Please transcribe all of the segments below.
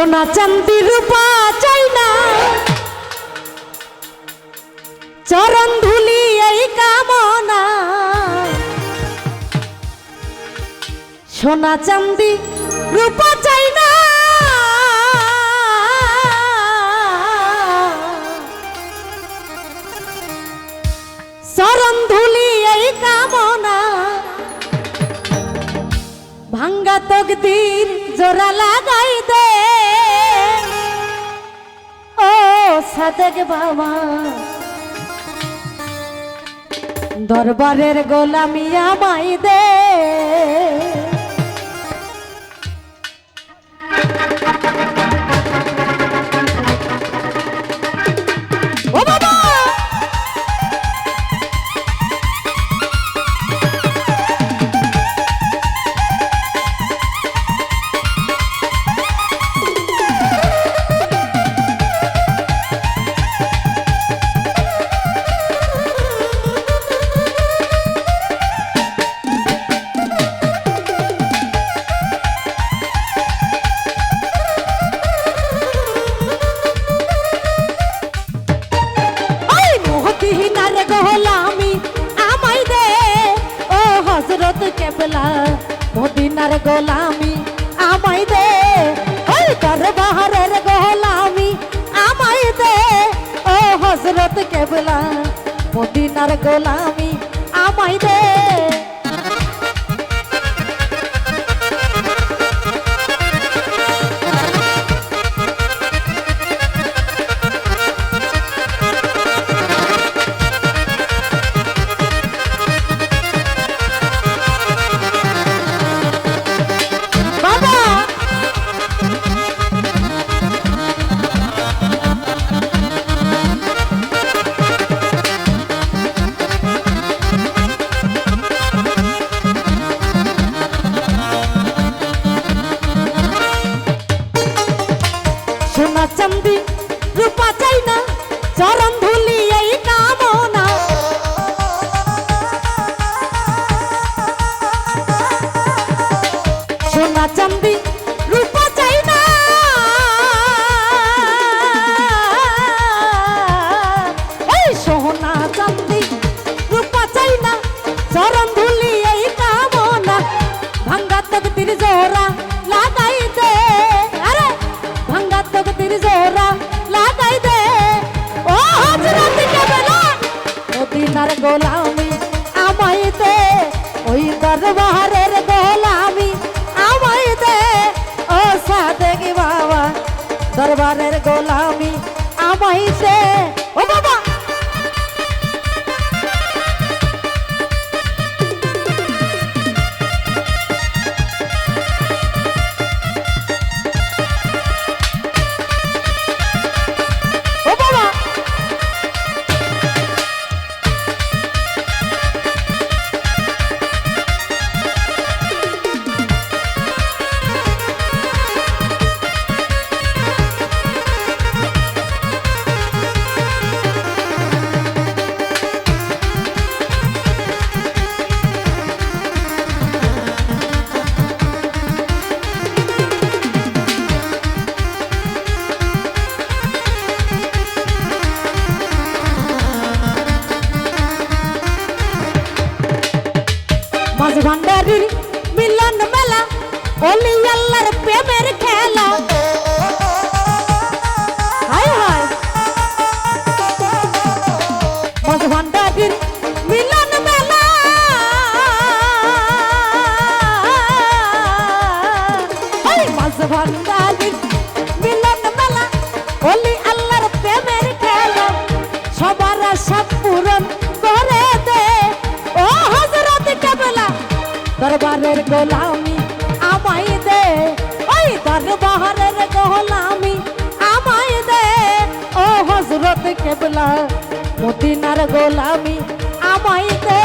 সোনা চান্দি রূপা চাই না। চরণ ধুলি এই কামনা। সোনা চান্দি রূপা চাই না। চরণ ধুলি এই কামনা। ভাঙ্গা তকদির জোড়া লাগাই দে। সাদেক বাবা। দরবারের গোলামিয়া মাই দে। মদিনার গোলামি আমায় দে ওই দরবারের গোলামি আমাই দে ও সাদেক বাবা। দরবারের গোলামি আমাই দে ভান্ডারির মিলন মেলা অলি আল্লাহর প্রেমের খেলা হায় হায় কেবলা মদিনার গোলামি আমাই দে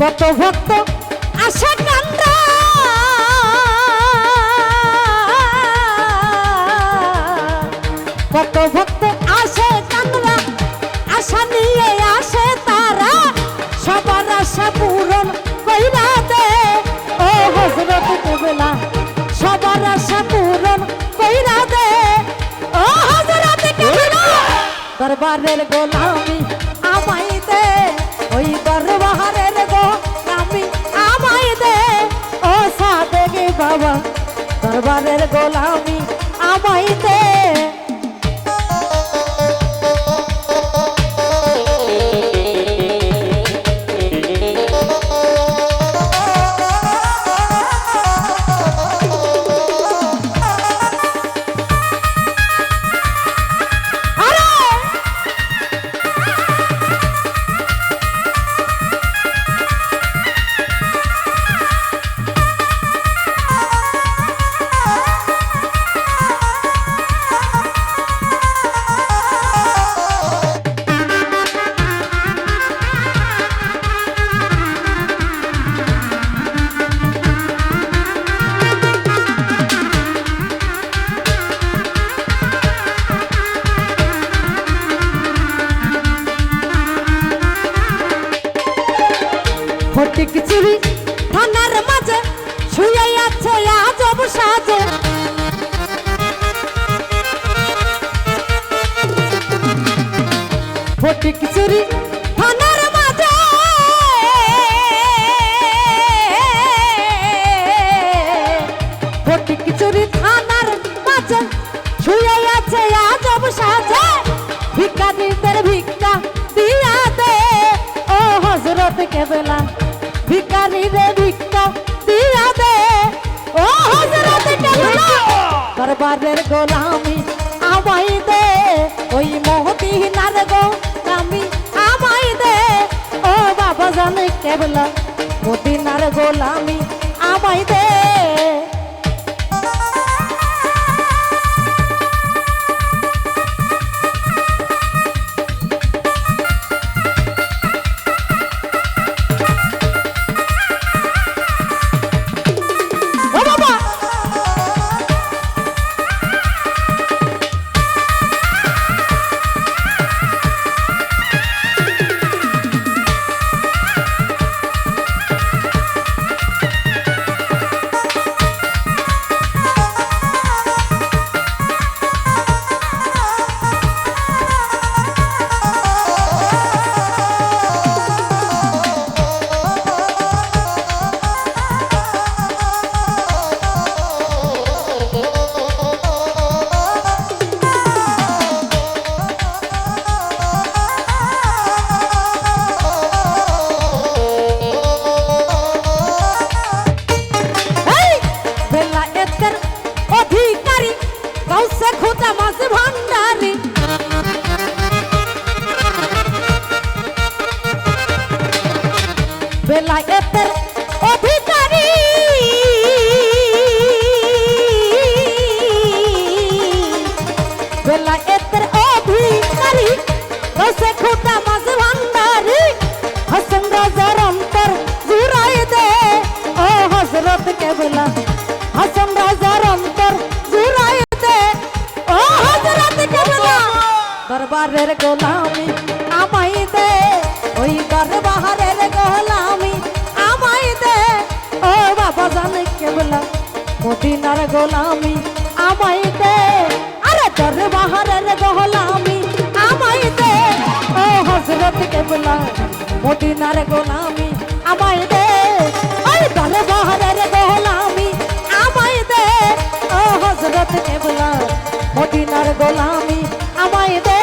কত ভক্ত আসে কান্ডা কত ভক্ত আসে কান্ডা আশা নিয়ে আসে তারা। সবার আশা পূরণ কইরা দে। ও হজরত কেবলা, সবার আশা পূরণ কইরা দে। ও হজরত কেবলা, দরবারের গোলামি আমাই দে। ওই দরবারের বাবা দরবারের গোলামি আমাই ফটিক চুরি থানার মাঝে। ফটিক চুরি থানার মাঝে। শুয়ে আছে, আজব সাজে। ভিকারিদের ভিক্ষা দিয়া দে। ও হজরত কেবলা ভিকারিরে ভিক্ষা দিয়া দে। ও হজরত কেবলা, দরবারের গোলামি কেবলা মদিনার গোলামি আমায় দে। মাছ ভান্ডারি জানে মদিনার গোলামি আমাই দে। আরে দরবারের গোলামি আমাই দে। ও হজরত কেবলা, মদিনার গোলামি, আমায় দে। ওই দরবারের গোলামি, আমায় দে। ও হজরত কেবলা, মদিনার গোলামি, আমায় দে।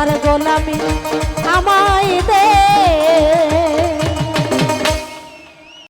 তার গোলামি আমায় দে